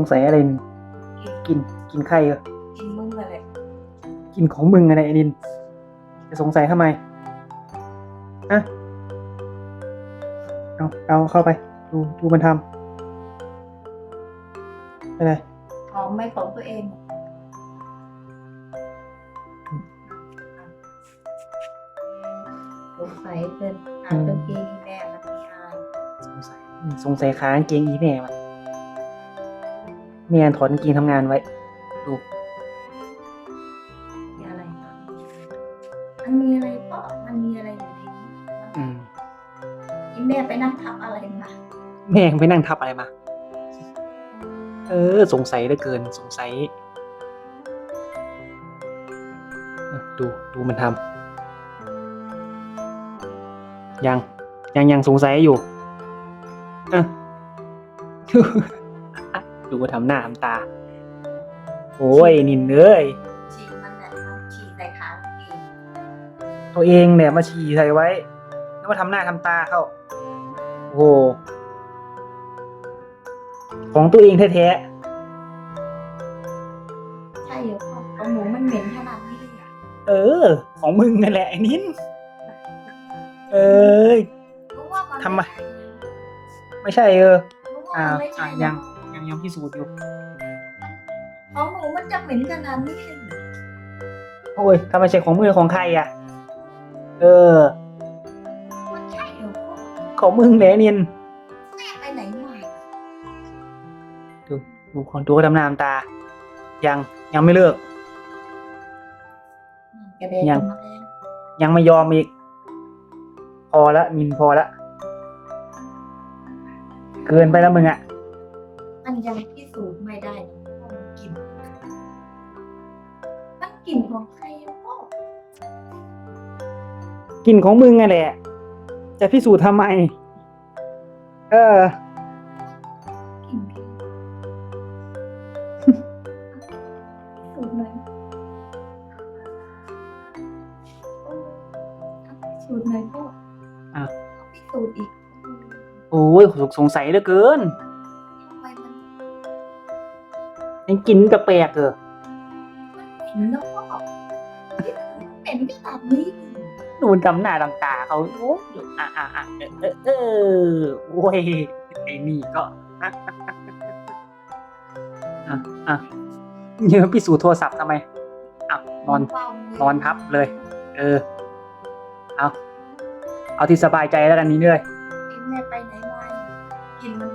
งสัยอะไรนี่กินกินใครเหรอกินมึงอะไรกินของมึงอะไรไอ้นินจะสงสัยทำไมอะเอาเอาเข้าไป ดูดูมันทำไปไหนหอมไหมของตัวเองสงสัยเดินอ่านกางเกงแม่มันมีอายสงสัยอืมสงสัยค้างเกงอีแม่มัน แม่ถอนกางเกงทำงานไว้ ดูมีอะไรบ้างมันมีอะไรเปาะมันมีอะไรอยู่ในนี้อืมอีแม่ไปนั่งทับอะไรมาแม่งไปนั่งทับอะไรมา เออ สงสัยเหลือเกิน สงสัยเออดู ดูมันทำยัง ยังยังสงสัยอยู่อะ ดูว่าทำหน้าทำตา โอ้ยนินเอ้ยฉีกมันแหละมันฉีกใส่ขากางเกงตัวเองเนี่ยมาฉี่ใส่ไว้ แล้วมาทำหน้าทำตาเข้า โอ้โหของตัวเองแท้ใช่เหรอพ่อของหนูมันเหม็นขนาดนี้เลยอะๆเออ ของมึงนั่นแหละไอ้นินเอ้ย รู้ว่ามันทำไม ไม่ใช่เออ รู้ว่าอ่ามันไม่ใช่อ่ายังยัง ยังพิสูจน์อยู่ ของหนูมันจะเหม็นขนาดนี้เลยเหรอโอ้ยถ้าไม่ใช่ของมือของใครอะ เออ มันใช่เหรอพ่อของมึงแหละนินแม่ไปไหนมาดูของตัวดำน้ำตา ยังยังไม่เลิก กระเด็นยัง มาแล้วยังไม่ยอมอีก พอละนินพอละ เกินไปแล้วมึงอะมัน ยังพิสูจน์ไม่ได้นะว่ามันกลิ่นมันกลิ่นของใครอะพ่อกินของมึงไงแหละ จะพิสูจน์ทำไม เออ กลิ่นใครพิสูจน์หน่อยโอ้เอาพิสูจน์หน่อยพ่ออะ เอาพิสูจน์อีก โอ้ยสงสัยเหลือเกิน ยังกินแปลกๆเออเหม็นนะพ่อเหม็นขนาดนี้นูนดำหน้าดำตาเขาโอ้ยอะอะอะเออเออเออโอ้ยไอ้นี่ก็อะอะอะเยอะพิสูจน์โทรศัพท์ทำไมอะนอนเบาๆเลยนอนทับเลย เออ เอาเอาที่สบายใจแล้วกันนี้เลยเอ็งแม่ไปไหนมากินมัน